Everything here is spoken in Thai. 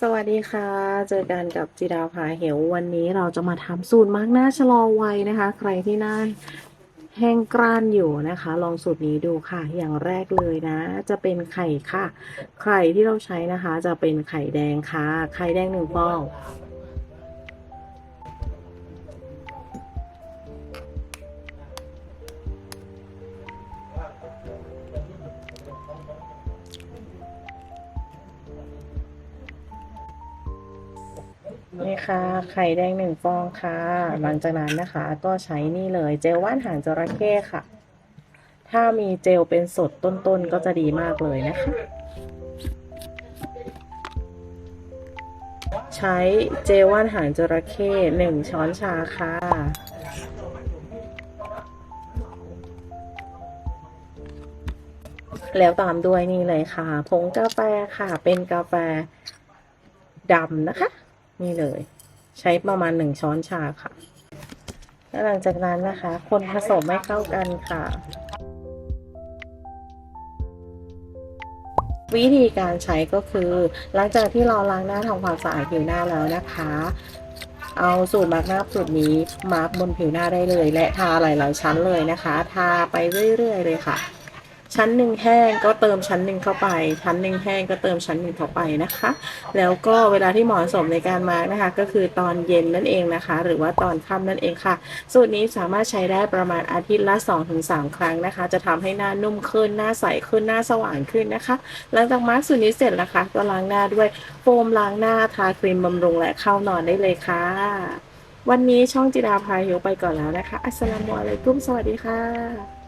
สวัสดีค่ะ เจอกันกับจิดาพาเหววันนี้เราจะมาทำสูตรมาร์กหน้าชะลอวัยนะคะ ใครที่หน้าแห้งกร้านอยู่นะคะ ลองสูตรนี้ดูค่ะ อย่างแรกเลยนะ จะเป็นไข่ค่ะ ไข่ที่เราใช้นะคะ จะเป็นไข่แดงค่ะ ไข่แดงหนึ่งฟอง นี่ค่ะ ไข่แดงหนึ่งฟองค่ะ หลังจากนั้นนะคะ ก็ใช้นี่เลยเจลว่านหางจระเข้ค่ะ ถ้ามีเจลเป็นสดต้นๆ ก็จะดีมากเลยนะคะ ใช้เจลว่านหางจระเข้หนึ่งช้อนชาค่ะ แล้วตามด้วยนี่เลยค่ะ ผงกาแฟค่ะ เป็นกาแฟดำนะคะ นี่เลย ใช้ประมาณหนึ่งช้อนชาค่ะแล้วหลังจากนั้นนะคะ คนผสมให้เข้ากันค่ะ วิธีการใช้ก็คือ หลังจากที่เราล้างหน้าทำความสะอาดผิวหน้าแล้วนะคะ เอาสูตรมาร์กหน้าสูตรนี้มาร์กบนผิวหน้าได้เลย และทาหลายๆชั้นเลยนะคะ ทาไปเรื่อยๆเลยค่ะ ชั้นหนึ่งแห้งก็เติมชั้นหนึ่งเข้าไป ชั้นหนึ่งแห้งก็เติมชั้นหนึ่งเข้าไปนะคะ แล้วก็เวลาที่เหมาะสมในการมาร์กนะคะ ก็คือตอนเย็นนั่นเองนะคะ หรือว่าตอนค่ำนั่นเองค่ะ สูตรนี้สามารถใช้ได้ประมาณอาทิตย์ละ 2-3 ครั้งนะคะ จะทำให้หน้านุ่มขึ้นหน้าใสขึ้นหน้าสว่างขึ้นนะคะ หลังจากมาร์กสูตรนี้เสร็จนะคะก็ล้างหน้าด้วยโฟมล้างหน้าทาครีมบำรุงและเข้านอนได้เลยค่ะ วันนี้ช่องจิดาพาหิวไปก่อนแล้วนะคะ อัสสลามุอะลัยกุมสวัสดีค่ะ